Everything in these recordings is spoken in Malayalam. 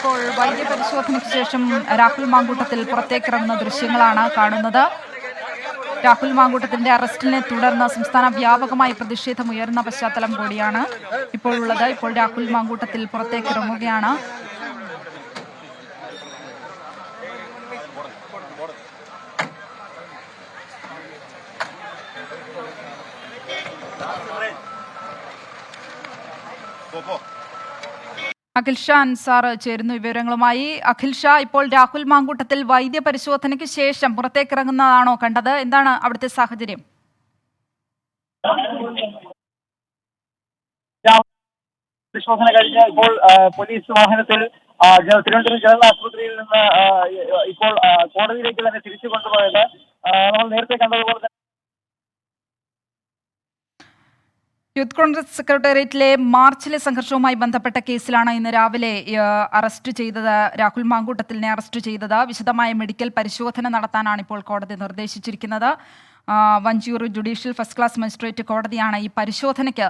ഇപ്പോൾ വൈദ്യപരിശോധനയ്ക്ക് ശേഷം രാഹുൽ മാങ്കൂട്ടത്തിൽ പുറത്തേക്കിറങ്ങുന്ന ദൃശ്യങ്ങളാണ് കാണുന്നത്. രാഹുൽ മാങ്കൂട്ടത്തിന്റെ അറസ്റ്റിനെ തുടർന്ന് സംസ്ഥാന വ്യാപകമായി പ്രതിഷേധം ഉയർന്ന പശ്ചാത്തലം കൂടിയാണ് ഇപ്പോഴുള്ളത്. ഇപ്പോൾ രാഹുൽ മാങ്കൂട്ടത്തിൽ പുറത്തേക്കിറങ്ങുകയാണ്. അഖിൽ ഷാ അൻസാർ ചേരുന്നു വിവരങ്ങളുമായി. അഖിൽ ഷാ ഇപ്പോൾ രാഹുൽ മാങ്കൂട്ടത്തിൽ വൈദ്യ പരിശോധനയ്ക്ക് ശേഷം പുറത്തേക്ക് ഇറങ്ങുന്നതാണോ കണ്ടത്? എന്താണ് അവിടുത്തെ സാഹചര്യം? പരിശോധന കഴിഞ്ഞ് ഇപ്പോൾ പോലീസ് വാഹനത്തിൽ തിരുവനന്തപുരം ജനറൽ ആശുപത്രിയിൽ നിന്ന് ഇപ്പോൾ കോടതിയിലേക്ക് തന്നെ തിരിച്ചു കൊണ്ടുപോയത് നമ്മൾ നേരത്തെ കണ്ടതുപോലെ തന്നെ യൂത്ത് കോൺഗ്രസ് സെക്രട്ടേറിയറ്റിലെ മാർച്ചിലെ സംഘർഷവുമായി ബന്ധപ്പെട്ട കേസിലാണ് ഇന്ന് രാവിലെ അറസ്റ്റ് ചെയ്തത് രാഹുൽ മാങ്കൂട്ടത്തിലിനെ അറസ്റ്റ് ചെയ്തത്. വിശദമായ മെഡിക്കൽ പരിശോധന നടത്താനാണ് ഇപ്പോൾ കോടതി നിർദ്ദേശിച്ചിരിക്കുന്നത്. Vanchiyoor judicial first class magistrate കോടതിയാണ് ഈ പരിശോധനയ്ക്ക്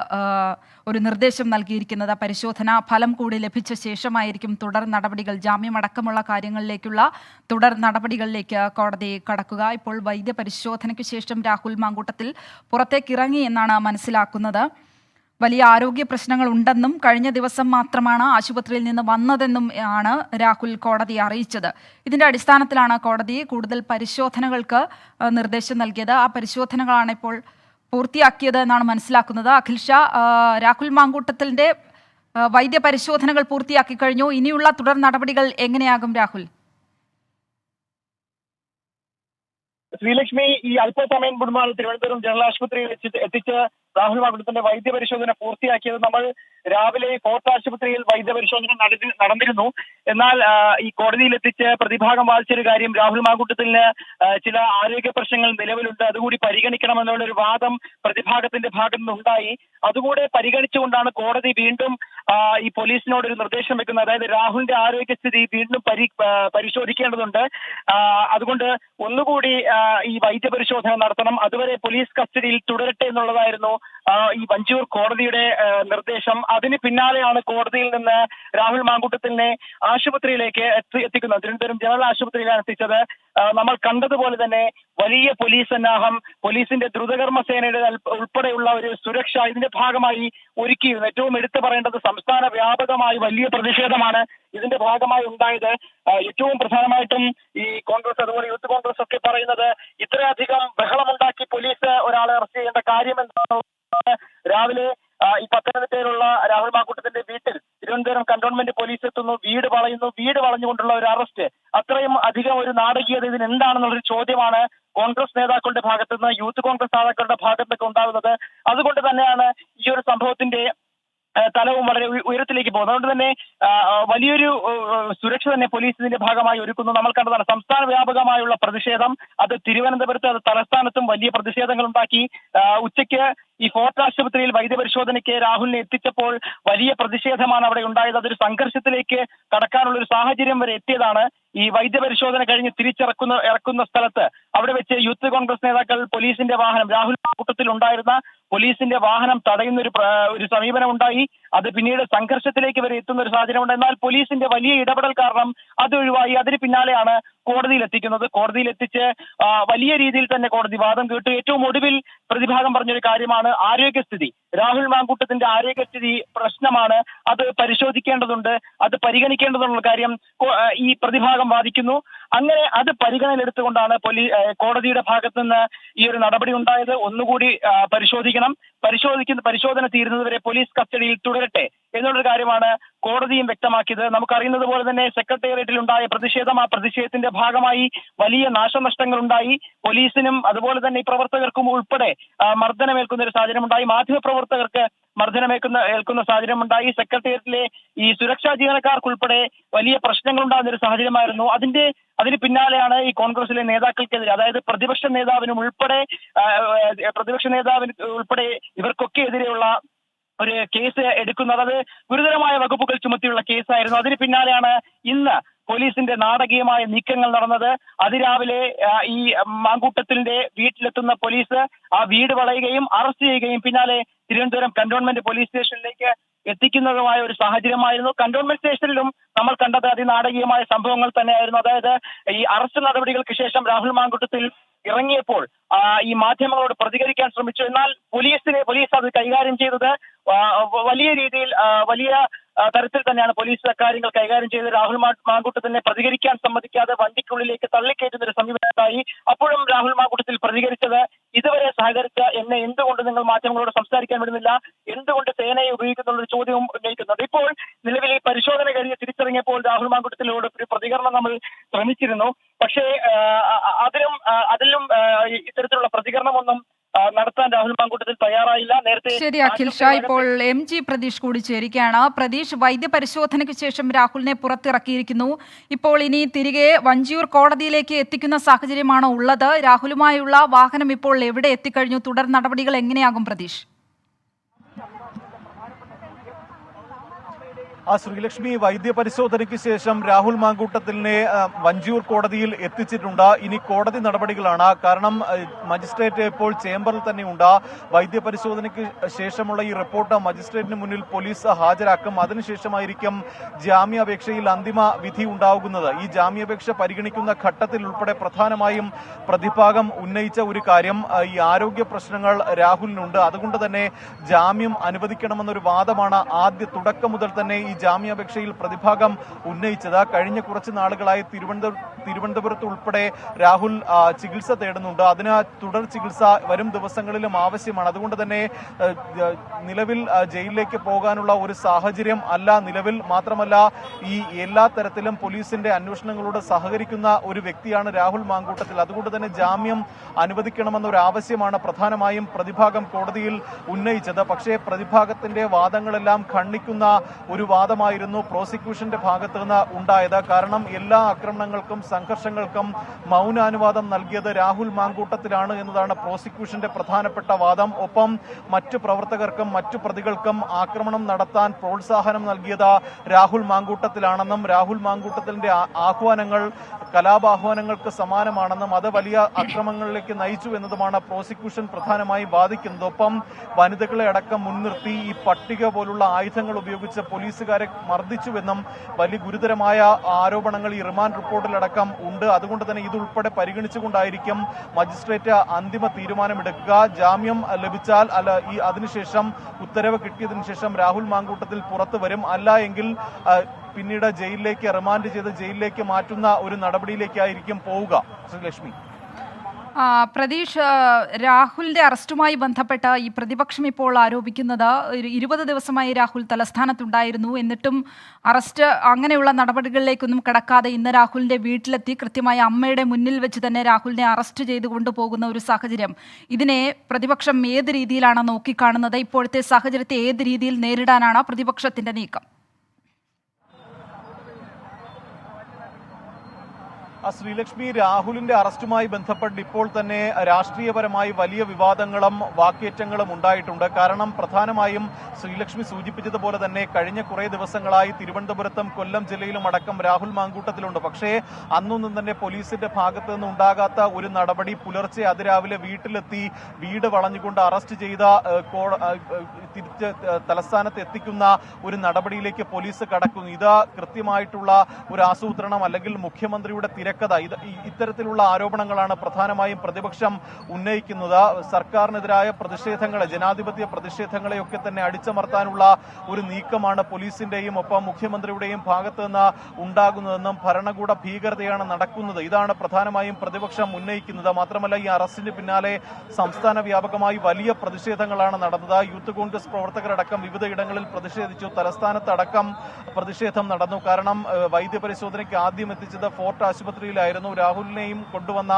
ഒരു നിർദ്ദേശം നൽകിയിരിക്കുന്നത്. പരിശോധന ഫലം കൂടി ലഭിച്ച ശേഷമായിരിക്കും തുടർ നടപടികൾ. ജാമ്യമടക്കമുള്ള കാര്യങ്ങളിലേക്കുള്ള തുടർ നടപടികളിലേക്ക് കോടതി കടക്കുക. ഇപ്പോൾ വൈദ്യ പരിശോധനയ്ക്ക് ശേഷം രാഹുൽ മാങ്കൂട്ടത്തിൽ പുറത്തേക്കിറങ്ങി എന്നാണ് മനസ്സിലാക്കുന്നത്. വലിയ ആരോഗ്യ പ്രശ്നങ്ങൾ ഉണ്ടെന്നും കഴിഞ്ഞ ദിവസം മാത്രമാണ് ആശുപത്രിയിൽ നിന്ന് വന്നതെന്നും ആണ് രാഹുൽ കോടതിയെ അറിയിച്ചത്. ഇതിന്റെ അടിസ്ഥാനത്തിലാണ് കോടതി കൂടുതൽ പരിശോധനകൾക്ക് നിർദ്ദേശം നൽകിയത്. ആ പരിശോധനകളാണ് ഇപ്പോൾ പൂർത്തിയാക്കിയത് എന്നാണ് മനസ്സിലാക്കുന്നത്. അഖിൽ ഷാ രാഹുൽ മാങ്കൂട്ടത്തിന്റെ ആ, വൈദ്യ പരിശോധനകൾ പൂർത്തിയാക്കി കഴിഞ്ഞു. ഇനിയുള്ള തുടർ നടപടികൾ എങ്ങനെയാകും രാഹുൽ? ശ്രീലക്ഷ്മി ഈ അല്പസമയം മുൻപാണ് തിരുവനന്തപുരം ജനറൽ ആശുപത്രിയിൽ എത്തിച്ച് രാഹുൽ മാകുടത്തിന്റെ വൈദ്യപരിശോധന പൂർത്തിയാക്കിയത് നമ്മൾ രാവിലെ കോർട്ട് ആശുപത്രിയിൽ വൈദ്യപരിശോധന നടന്നിരുന്നു. എന്നാൽ ഈ കോടതിയിൽ എത്തിച്ച് പ്രതിഭാഗം വാദിച്ചൊരു കാര്യം രാഹുൽ മാകുട്ടത്തിന് ചില ആരോഗ്യ പ്രശ്നങ്ങൾ നിലവിലുണ്ട്. അതുകൂടി പരിഗണിക്കണമെന്നുള്ള ഒരു വാദം പ്രതിഭാഗത്തിന്റെ ഭാഗത്തു നിന്നുണ്ടായി. അതുകൂടെ പരിഗണിച്ചുകൊണ്ടാണ് കോടതി വീണ്ടും ഈ പോലീസിനോട് ഒരു നിർദ്ദേശം വെക്കുന്നത്. അതായത് രാഹുലിന്റെ ആരോഗ്യസ്ഥിതി വീണ്ടും പരി പരിശോധിക്കേണ്ടതുണ്ട്. അതുകൊണ്ട് ഒന്നുകൂടി ഈ വൈദ്യപരിശോധന നടത്തണം. അതുവരെ പോലീസ് കസ്റ്റഡിയിൽ തുടരട്ടെ എന്നുള്ളതായിരുന്നു ഈ വഞ്ചൂർ കോടതിയുടെ നിർദ്ദേശം. അതിന് പിന്നാലെയാണ് കോടതിയിൽ നിന്ന് രാഹുൽ മാങ്കൂട്ടത്തിനെ ആശുപത്രിയിലേക്ക് എത്തി എത്തിക്കുന്നത്. തിരുവനന്തപുരം ജനറൽ ആശുപത്രിയിലാണ് എത്തിച്ചത്. നമ്മൾ കണ്ടതുപോലെ തന്നെ വലിയ പോലീസ് സന്നാഹം പോലീസിന്റെ ദ്രുതകർമ്മ സേനയുടെ ഉൾപ്പെടെയുള്ള ഒരു സുരക്ഷ ഇതിന്റെ ഭാഗമായി ഒരുക്കിയിരുന്നു. ഏറ്റവും എടുത്തു പറയേണ്ടത് സംസ്ഥാന വ്യാപകമായി വലിയ പ്രതിഷേധമാണ് ഇതിന്റെ ഭാഗമായി ഉണ്ടായത്. ഏറ്റവും പ്രധാനമായിട്ടും ഈ കോൺഗ്രസ് അതുപോലെ യൂത്ത് കോൺഗ്രസ് ഒക്കെ പറയുന്നത് ഇത്രയധികം ബഹളമുണ്ടാക്കി പോലീസ് ഒരാളെ അറസ്റ്റ് ചെയ്യേണ്ട കാര്യം എന്താണെന്നുള്ളത് രാവിലെ ഈ പത്തനംതിട്ടയിലുള്ള രാഹുൽ മാക്കൂട്ടത്തിന്റെ വീട്ടിൽ തിരുവനന്തപുരം കന്റോൺമെന്റ് പോലീസ് എത്തുന്നു വീട് വളയുന്നു വീട് വളഞ്ഞുകൊണ്ടുള്ള ഒരു അറസ്റ്റ്. അത്രയും അധികം ഒരു നാടകീയത ഇതിന് എന്താണെന്നുള്ളൊരു ചോദ്യമാണ് കോൺഗ്രസ് നേതാക്കളുടെ ഭാഗത്തു നിന്ന് യൂത്ത് കോൺഗ്രസ് നേതാക്കളുടെ ഭാഗത്തൊക്കെ ഉണ്ടാകുന്നത്. അതുകൊണ്ട് തന്നെയാണ് ഈ ഒരു സംഭവത്തിന്റെ തലവും വളരെ ഉയരത്തിലേക്ക് പോകുന്നത്. അതുകൊണ്ട് തന്നെ വലിയൊരു സുരക്ഷ തന്നെ പോലീസ് ഇതിന്റെ ഭാഗമായി ഒരുക്കുന്നു. നമ്മൾ കണ്ടതാണ് സംസ്ഥാന വ്യാപകമായുള്ള പ്രതിഷേധം. അത് തിരുവനന്തപുരത്ത് അത് തലസ്ഥാനത്തും വലിയ പ്രതിഷേധങ്ങൾ ഉണ്ടാക്കി ഉച്ചയ്ക്ക് ഈ ഫോർട്ട് ആശുപത്രിയിൽ വൈദ്യപരിശോധനയ്ക്ക് രാഹുലിനെ എത്തിച്ചപ്പോൾ വലിയ പ്രതിഷേധമാണ് അവിടെ ഉണ്ടായത്. അതൊരു സംഘർഷത്തിലേക്ക് കടക്കാനുള്ള ഒരു സാഹചര്യം വരെ എത്തിയതാണ് ഈ വൈദ്യപരിശോധന കഴിഞ്ഞ് തിരിച്ചിറക്കുന്ന ഇറക്കുന്ന സ്ഥലത്ത്. അവിടെ വെച്ച് യൂത്ത് കോൺഗ്രസ് നേതാക്കൾ പോലീസിന്റെ വാഹനം രാഹുൽ കൂട്ടത്തിൽ ഉണ്ടായിരുന്ന പോലീസിന്റെ വാഹനം തടയുന്ന ഒരു ഒരു സമീപനം ഉണ്ടായി അത് പിന്നീട് സംഘർഷത്തിലേക്ക് വരെ എത്തുന്ന ഒരു സാഹചര്യമുണ്ട്. എന്നാൽ പോലീസിന്റെ വലിയ ഇടപെടൽ കാരണം അത് ഒഴിവായി. അതിന് പിന്നാലെയാണ് കോടതിയിൽ എത്തിക്കുന്നത് കോടതിയിൽ എത്തിച്ച് വലിയ രീതിയിൽ തന്നെ കോടതി വാദം കേട്ടു. ഏറ്റവും ഒടുവിൽ പ്രതിഭാഗം പറഞ്ഞൊരു കാര്യമാണ് ആരോഗ്യസ്ഥിതി. രാഹുൽ മാങ്കൂട്ടത്തിന്റെ ആരോഗ്യസ്ഥിതി പ്രശ്നമാണ്. അത് പരിശോധിക്കേണ്ടതുണ്ട്. അത് പരിഗണിക്കേണ്ടതുള്ള കാര്യം ഈ പ്രതിഭാഗം വാദിക്കുന്നു. അങ്ങനെ അത് പരിഗണനയിലെടുത്തുകൊണ്ടാണ് പോലീ കോടതിയുടെ ഭാഗത്ത് നിന്ന് ഈ ഒരു നടപടി ഉണ്ടായത്. ഒന്നുകൂടി പരിശോധിക്കണം. പരിശോധിക്കുന്ന പരിശോധന തീരുന്നതുവരെ പോലീസ് കസ്റ്റഡിയിൽ തുടരട്ടെ എന്നുള്ളൊരു കാര്യമാണ് കോടതിയും വ്യക്തമാക്കിയത്. നമുക്കറിയുന്നത് പോലെ തന്നെ സെക്രട്ടേറിയറ്റിൽ ഉണ്ടായ പ്രതിഷേധം ആ പ്രതിഷേധത്തിന്റെ ഭാഗമായി വലിയ നാശനഷ്ടങ്ങൾ ഉണ്ടായി പോലീസിനും അതുപോലെ തന്നെ പ്രവർത്തകർക്കും ഉൾപ്പെടെ മർദ്ദനമേൽക്കുന്ന ഒരു സാഹചര്യം ഉണ്ടായി മാധ്യമപ്രവർത്തകർക്ക് മർദ്ദനമേൽക്കുന്ന ഏൽക്കുന്ന സാഹചര്യമുണ്ടായി. സെക്രട്ടേറിയറ്റിലെ ഈ സുരക്ഷാ ജീവനക്കാർക്കുൾപ്പെടെ വലിയ പ്രശ്നങ്ങൾ ഉണ്ടാകുന്ന ഒരു സാഹചര്യമായിരുന്നു. അതിന്റെ അതിന് പിന്നാലെയാണ് ഈ കോൺഗ്രസിലെ നേതാക്കൾക്കെതിരെ അതായത് പ്രതിപക്ഷ നേതാവിനും ഉൾപ്പെടെ പ്രതിപക്ഷ നേതാവിന് ഉൾപ്പെടെ ഇവർക്കൊക്കെ എതിരെയുള്ള ഒരു കേസ് എടുക്കുന്നത്. അത് ഗുരുതരമായ വകുപ്പുകൾ ചുമത്തിയുള്ള കേസായിരുന്നു അതിന് പിന്നാലെയാണ് ഇന്ന് പോലീസിന്റെ നാടകീയമായ നീക്കങ്ങൾ നടന്നത്. അതിരാവിലെ ഈ മാങ്കൂട്ടത്തിന്റെ വീട്ടിലെത്തുന്ന പോലീസ് ആ വീട് വളയുകയും അറസ്റ്റ് ചെയ്യുകയും പിന്നാലെ തിരുവനന്തപുരം കന്റോൺമെന്റ് പോലീസ് സ്റ്റേഷനിലേക്ക് എത്തിക്കുന്നതുമായ ഒരു സാഹചര്യമായിരുന്നു. കന്റോൺമെന്റ് സ്റ്റേഷനിലും നമ്മൾ കണ്ടത് അതിനാടകീയമായ സംഭവങ്ങൾ തന്നെയായിരുന്നു. അതായത് ഈ അറസ്റ്റ് നടപടികൾക്ക് ശേഷം രാഹുൽ മാങ്കുട്ടത്തിൽ ഇറങ്ങിയപ്പോൾ ഈ മാധ്യമങ്ങളോട് പ്രതികരിക്കാൻ ശ്രമിച്ചു. എന്നാൽ പോലീസിനെ പോലീസ് അത് കൈകാര്യം ചെയ്തത് വലിയ രീതിയിൽ വലിയ തരത്തിൽ തന്നെയാണ് പോലീസ് കാര്യങ്ങൾ കൈകാര്യം ചെയ്ത് രാഹുൽ മാങ്കുട്ടത്തിനെ പ്രതികരിക്കാൻ സമ്മതിക്കാതെ വണ്ടിക്കുള്ളിലേക്ക് തള്ളിക്കയറ്റുന്ന ഒരു സമീപത്തായി അപ്പോഴും രാഹുൽ മാങ്കുട്ടത്തിൽ പ്രതികരിച്ചത് ഇതുവരെ സഹകരിച്ച എന്നെ എന്തുകൊണ്ട് നിങ്ങൾ മാധ്യമങ്ങളോട് സംസാരിക്കാൻ വിടുന്നില്ല? എന്തുകൊണ്ട് സേനയെ ഉപയോഗിക്കുന്നുള്ള ഒരു ചോദ്യവും ഉന്നയിക്കുന്നുണ്ട്? ഇപ്പോൾ നിലവിൽ ഈ പരിശോധന കഴിഞ്ഞ് തിരിച്ചറിഞ്ഞപ്പോൾ രാഹുൽ മാങ്കുട്ടത്തിലോട് ഒരു പ്രതികരണം നമ്മൾ ശ്രമിച്ചിരുന്നു. പക്ഷേ അതിലും അതിലും ഇത്തരത്തിലുള്ള പ്രതികരണമൊന്നും നടത്താൻ രാഹുൽ മാങ്കൂട്ടത്തിൽ തയ്യാറായില്ല. നേരത്തെ ശരി അഖിൽ ഷാ ഇപ്പോൾ എം ജി പ്രതീഷ് കൂടി ചേരുകയാണ്. പ്രതീഷ് വൈദ്യപരിശോധനയ്ക്ക് ശേഷം രാഹുലിനെ പുറത്തിറക്കിയിരിക്കുന്നു. ഇപ്പോൾ ഇനി തിരികെ വഞ്ചിയൂർ കോടതിയിലേക്ക് എത്തിക്കുന്ന സാഹചര്യമാണോ ഉള്ളത്? രാഹുലുമായുള്ള വാഹനം ഇപ്പോൾ എവിടെ എത്തിക്കഴിഞ്ഞു? തുടർ നടപടികൾ എങ്ങനെയാകും പ്രതീഷ്? ആ ശ്രീലക്ഷ്മി വൈദ്യ പരിശോധനയ്ക്ക് ശേഷം രാഹുൽ മാങ്കൂട്ടത്തിനെ വഞ്ചിയൂർ കോടതിയിൽ എത്തിച്ചിട്ടുണ്ട്. ഇനി കോടതി നടപടികളാണ്. കാരണം മജിസ്ട്രേറ്റ് ഇപ്പോൾ ചേംബറിൽ തന്നെയുണ്ട്. വൈദ്യപരിശോധനയ്ക്ക് ശേഷമുള്ള ഈ റിപ്പോർട്ട് മജിസ്ട്രേറ്റിന് മുന്നിൽ പോലീസ് ഹാജരാക്കും. അതിനുശേഷമായിരിക്കും ജാമ്യാപേക്ഷയിൽ അന്തിമ വിധി ഉണ്ടാകുന്നത്. ഈ ജാമ്യാപേക്ഷ പരിഗണിക്കുന്ന ഘട്ടത്തിൽ ഉൾപ്പെടെ പ്രധാനമായും പ്രതിഭാഗം ഉന്നയിച്ച ഒരു കാര്യം ഈ ആരോഗ്യ പ്രശ്നങ്ങൾ രാഹുലിനുണ്ട്. അതുകൊണ്ട് തന്നെ ജാമ്യം അനുവദിക്കണമെന്നൊരു വാദമാണ് ആദ്യ തുടക്കം മുതൽ തന്നെ ഈ ജാമ്യാപേക്ഷയിൽ പ്രതിഭാഗം ഉന്നയിച്ചത്. കഴിഞ്ഞ കുറച്ച് നാളുകളായി തിരുവനന്തപുരം തിരുവനന്തപുരത്ത് ഉൾപ്പെടെ രാഹുൽ ചികിത്സ തേടുന്നുണ്ട്. അതിന് തുടർ ചികിത്സ വരും ദിവസങ്ങളിലും ആവശ്യമാണ്. അതുകൊണ്ട് തന്നെ നിലവിൽ ജയിലിലേക്ക് പോകാനുള്ള ഒരു സാഹചര്യം അല്ല. നിലവിൽ മാത്രമല്ല ഈ എല്ലാ തരത്തിലും പോലീസിന്റെ അന്വേഷണങ്ങളോട് സഹകരിക്കുന്ന ഒരു വ്യക്തിയാണ് രാഹുൽ മാങ്കൂട്ടത്തിൽ. അതുകൊണ്ട് തന്നെ ജാമ്യം അനുവദിക്കണമെന്ന ഒരു ആവശ്യമാണ് പ്രധാനമായും പ്രതിഭാഗം കോടതിയിൽ ഉന്നയിച്ചത്. പക്ഷേ പ്രതിഭാഗത്തിന്റെ വാദങ്ങളെല്ലാം ഖണ്ഡിക്കുന്ന ഒരു വാദമായിരുന്നു പ്രോസിക്യൂഷന്റെ ഭാഗത്ത് നിന്ന് ഉണ്ടായത്. കാരണം എല്ലാ ആക്രമണങ്ങൾക്കും സംഘർഷങ്ങൾക്കും മൗനാനുവാദം നൽകിയത് രാഹുൽ മാങ്കൂട്ടത്തിലാണ് എന്നതാണ് പ്രോസിക്യൂഷന്റെ പ്രധാനപ്പെട്ട വാദം. ഒപ്പം മറ്റു പ്രവർത്തകർക്കും മറ്റു പ്രതികൾക്കും ആക്രമണം നടത്താൻ പ്രോത്സാഹനം നൽകിയത് രാഹുൽ മാങ്കൂട്ടത്തിലാണെന്നും രാഹുൽ മാങ്കൂട്ടത്തിന്റെ ആഹ്വാനങ്ങൾ കലാപാഹ്വാനങ്ങൾക്ക് സമാനമാണെന്നും അത് വലിയ അക്രമങ്ങളിലേക്ക് നയിച്ചു എന്നതുമാണ് പ്രോസിക്യൂഷൻ പ്രധാനമായി വാദിക്കുന്നത് ഒപ്പം വനിതകളെ അടക്കം മുൻനിർത്തി ഈ പട്ടിക പോലുള്ള ആയുധങ്ങൾ ഉപയോഗിച്ച് പോലീസുകാരെ മർദ്ദിച്ചുവെന്നും വലിയ ഗുരുതരമായ ആരോപണങ്ങൾ ഈ റിമാൻഡ് റിപ്പോർട്ടിലടക്കം ഉണ്ട്. അതുകൊണ്ട് തന്നെ ഇതുൾപ്പെടെ പരിഗണിച്ചുകൊണ്ടായിരിക്കും മജിസ്ട്രേറ്റ് അന്തിമ തീരുമാനമെടുക്കുക. ജാമ്യം ലഭിച്ചാൽ അല്ല ഈ അതിനുശേഷം ഉത്തരവ് കിട്ടിയതിനു ശേഷം രാഹുൽ മാങ്കൂട്ടത്തിൽ പുറത്തു വരും. അല്ല എങ്കിൽ പിന്നീട് ജയിലിലേക്ക് റിമാൻഡ് ചെയ്ത് ജയിലിലേക്ക് മാറ്റുന്ന ഒരു നടപടിയിലേക്കായിരിക്കും പോവുക. ശ്രീലക്ഷ്മി. പ്രതീഷ് രാഹുലിന്റെ അറസ്റ്റുമായി ബന്ധപ്പെട്ട് ഈ പ്രതിപക്ഷം ഇപ്പോൾ ആരോപിക്കുന്നത് ഇരുപത് ദിവസമായി രാഹുൽ തലസ്ഥാനത്തുണ്ടായിരുന്നു. എന്നിട്ടും അറസ്റ്റ് അങ്ങനെയുള്ള നടപടികളിലേക്കൊന്നും കടക്കാതെ ഇന്ന് രാഹുലിന്റെ വീട്ടിലെത്തി കൃത്യമായി അമ്മയുടെ മുന്നിൽ വെച്ച് തന്നെ രാഹുലിനെ അറസ്റ്റ് ചെയ്ത് കൊണ്ടുപോകുന്ന ഒരു സാഹചര്യം ഇതിനെ പ്രതിപക്ഷം ഏത് രീതിയിലാണ് നോക്കിക്കാണുന്നത്? ഇപ്പോഴത്തെ സാഹചര്യത്തെ ഏത് രീതിയിൽ നേരിടാനാണ് പ്രതിപക്ഷത്തിന്റെ നീക്കം? ശ്രീലക്ഷ്മി രാഹുലിന്റെ അറസ്റ്റുമായി ബന്ധപ്പെട്ട് ഇപ്പോൾ തന്നെ രാഷ്ട്രീയപരമായി വലിയ വിവാദങ്ങളും വാക്കേറ്റങ്ങളും ഉണ്ടായിട്ടുണ്ട്. കാരണം പ്രധാനമായും ശ്രീലക്ഷ്മി സൂചിപ്പിച്ചതുപോലെ തന്നെ കഴിഞ്ഞ കുറെ ദിവസങ്ങളായി തിരുവനന്തപുരത്തും കൊല്ലം ജില്ലയിലും അടക്കം രാഹുൽ മാങ്കൂട്ടത്തിലുണ്ട്. പക്ഷേ അന്നൊന്നും തന്നെ പോലീസിന്റെ ഭാഗത്ത് നിന്ന് ഉണ്ടാകാത്ത ഒരു നടപടി പുലർച്ചെ അതിരാവിലെ വീട്ടിലെത്തി വീട് വളഞ്ഞുകൊണ്ട് അറസ്റ്റ് ചെയ്ത തിരിച്ച് തലസ്ഥാനത്ത് എത്തിക്കുന്ന ഒരു നടപടിയിലേക്ക് പോലീസ് കടക്കുന്നു. ഇത് കൃത്യമായിട്ടുള്ള ഒരു ആസൂത്രണം അല്ലെങ്കിൽ മുഖ്യമന്ത്രിയുടെ തിരക്കഥ. ഇത് ഇത്തരത്തിലുള്ള ആരോപണങ്ങളാണ് പ്രധാനമായും പ്രതിപക്ഷം ഉന്നയിക്കുന്നത്. സർക്കാരിനെതിരായ പ്രതിഷേധങ്ങളെ ജനാധിപത്യ പ്രതിഷേധങ്ങളെയൊക്കെ തന്നെ അടിച്ചമർത്താനുള്ള ഒരു നീക്കമാണ് പോലീസിന്റെയും ഒപ്പം മുഖ്യമന്ത്രിയുടെയും ഭാഗത്ത് നിന്ന് ഉണ്ടാകുന്നതെന്നും ഭരണകൂട ഭീകരതയാണ് നടക്കുന്നത്. ഇതാണ് പ്രധാനമായും പ്രതിപക്ഷം ഉന്നയിക്കുന്നത്. മാത്രമല്ല ഈ അറസ്റ്റിന് പിന്നാലെ സംസ്ഥാന വ്യാപകമായി വലിയ പ്രതിഷേധങ്ങളാണ് നടന്നത്. യൂത്ത് കോൺഗ്രസ് പ്രവർത്തകരടക്കം വിവിധ ഇടങ്ങളിൽ പ്രതിഷേധിച്ചു. തലസ്ഥാനത്തടക്കം പ്രതിഷേധം നടന്നു. കാരണം വൈദ്യപരിശോധനയ്ക്ക് ആദ്യം എത്തിച്ചത് ഫോർട്ട് ആശുപത്രിയിലായിരുന്നു. രാഹുലിനെയും കൊണ്ടുവന്ന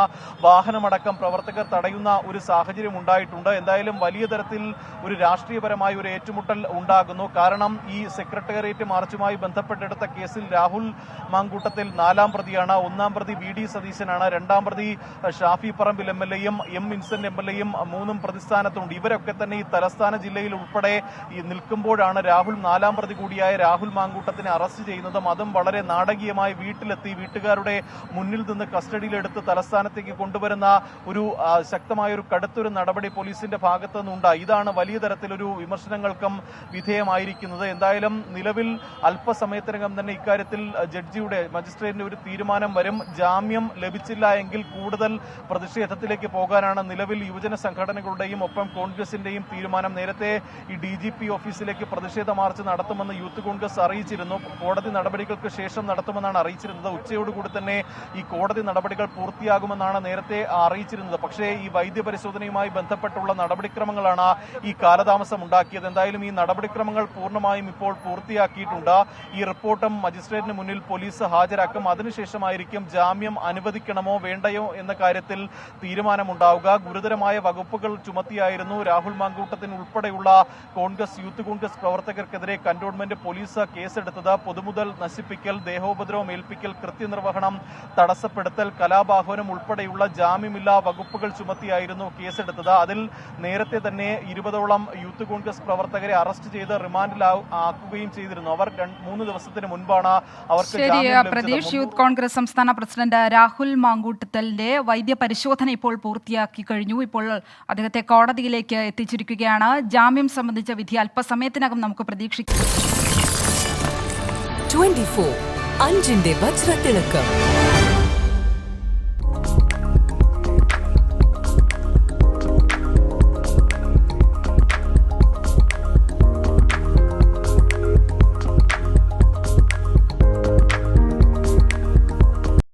വാഹനമടക്കം പ്രവർത്തകർ തടയുന്ന ഒരു സാഹചര്യം ഉണ്ടായിട്ടുണ്ട്. എന്തായാലും വലിയ തരത്തിൽ ഒരു രാഷ്ട്രീയപരമായ ഒരു ഏറ്റുമുട്ടൽ ഉണ്ടാകുന്നു. കാരണം ഈ സെക്രട്ടേറിയറ്റ് മാർച്ചുമായി ബന്ധപ്പെട്ടെടുത്ത കേസിൽ രാഹുൽ മാങ്കൂട്ടത്തിൽ നാലാം പ്രതിയാണ്. ഒന്നാം പ്രതി വി ഡി സതീശനാണ്. രണ്ടാം പ്രതി ഷാഫി പറമ്പിൽ എം എൽ എയും എം വിൻസെന്റ് എം എൽ എയും മൂന്നും പ്രതിസ്ഥാനത്തുണ്ട്. ഇവരൊക്കെ തന്നെ ഈ തലസ്ഥാന ജില്ലയിൽ ഉൾപ്പെടെ നിൽക്കുമ്പോഴാണ് രാഹുൽ നാലാം പ്രതി കൂടിയായ രാഹുൽ മാങ്കൂട്ടത്തിനെ അറസ്റ്റ് ചെയ്യുന്നതും അതും വളരെ നാടകീയമായി വീട്ടിലെത്തി. വീട്ടുകാരുടെ മുന്നിൽ നിന്ന് കസ്റ്റഡിയിലെടുത്ത് തലസ്ഥാനത്തേക്ക് കൊണ്ടുവരുന്ന ഒരു ശക്തമായ ഒരു കടുത്തൊരു നടപടി പോലീസിന്റെ ഭാഗത്തു നിന്നുണ്ടായി ഇതാണ് വലിയ തരത്തിലൊരു വിമർശനങ്ങൾക്കും വിധേയമായിരിക്കുന്നത്. എന്തായാലും നിലവിൽ അല്പസമയത്തിനകം തന്നെ ഇക്കാര്യത്തിൽ ജഡ്ജിയുടെ മജിസ്ട്രേറ്റിന്റെ ഒരു തീരുമാനം വരും. ജാമ്യം ലഭിച്ചില്ല എങ്കിൽ കൂടുതൽ പ്രതിഷേധത്തിലേക്ക് പോകാനാണ് നിലവിൽ യുവജന സംഘടനകളുടെയും ഒപ്പം കോൺഗ്രസിന്റെയും തീരുമാനം. നേരത്തെ ഈ ഡി ജി പി ഓഫീസിലേക്ക് പ്രതിഷേധ മാർച്ച് നടത്തുമെന്ന് യൂത്ത് കോൺഗ്രസ് അറിയിച്ചിരുന്നു. കോടതി നടപടികൾക്ക് ശേഷം നടത്തുമെന്നാണ് അറിയിച്ചിരുന്നത്. ഉച്ചയോടുകൂടി തന്നെ ഈ കോടതി നടപടികൾ പൂർത്തിയാകുമെന്നാണ് നേരത്തെ അറിയിച്ചിരുന്നത്. പക്ഷേ ഈ വൈദ്യപരിശോധനയുമായി ബന്ധപ്പെട്ടുള്ള നടപടിക്രമങ്ങളാണ് ഈ കാലതാമസം ഉണ്ടാക്കിയത്. എന്തായാലും ഈ നടപടിക്രമങ്ങൾ പൂർണമായും ഇപ്പോൾ പൂർത്തിയാക്കിയിട്ടുണ്ട്. ഈ റിപ്പോർട്ടും മജിസ്ട്രേറ്റിന് മുന്നിൽ പോലീസ് ഹാജരാക്കും. അതിനുശേഷമായിരിക്കും ജാമ്യം അനുവദിക്കണമോ വേണ്ടയോ എന്ന കാര്യത്തിൽ തീരുമാനമുണ്ടാവുക. ഗുരുതരമായ വകുപ്പുകൾ ചുമത്തിയായിരുന്നു. രാഹുൽ മാങ്കൂട്ടത്തിന് ഉൾപ്പെടെയുള്ള കോൺഗ്രസ് യൂത്ത് കോൺഗ്രസ് പ്രവർത്തകർക്കെതിരെ കന്റോൺമെന്റ് പോലീസ് കേസെടുത്തത്. പൊതുമുതൽ നശിപ്പിക്കൽ ദേഹോപദ്രവം ഏൽപ്പിക്കൽ കൃത്യനിർവഹണം തടസ്സപ്പെടുത്തൽ കലാപാഹ്വാനം ഉൾപ്പെടെയുള്ള ജാമ്യമില്ലാ വകുപ്പുകൾ ചുമത്തിയായിരുന്നു കേസെടുത്തത്. അതിൽ നേരത്തെ തന്നെ ഇരുപതോളം യൂത്ത് കോൺഗ്രസ് പ്രവർത്തകരെ അറസ്റ്റ് ചെയ്ത് റിമാൻഡിൽ ആക്കുകയും ചെയ്തിരുന്നു. അവർ മൂന്ന് ദിവസത്തിന് മുൻപാണ് അവർക്ക് പ്രദേശ് യൂത്ത് കോൺഗ്രസ് സംസ്ഥാന പ്രസിഡന്റ് രാഹുൽ മാങ്കൂട്ടത്തലിന്റെ വൈദ്യ പരിശോധന ഇപ്പോൾ പൂർത്തിയാക്കി കഴിഞ്ഞു. ഇപ്പോൾ അദ്ദേഹത്തെ കോടതിയിലേക്ക് എത്തിച്ചിരിക്കുകയാണ്. ജാമ്യം സംബന്ധിച്ച വിധി അല്പസമയത്തിനകം നമുക്ക് പ്രതീക്ഷിക്കാം. ട്വന്റി ഫോർ അഞ്ചിന്റെ വജ്രത്തിളക്കം.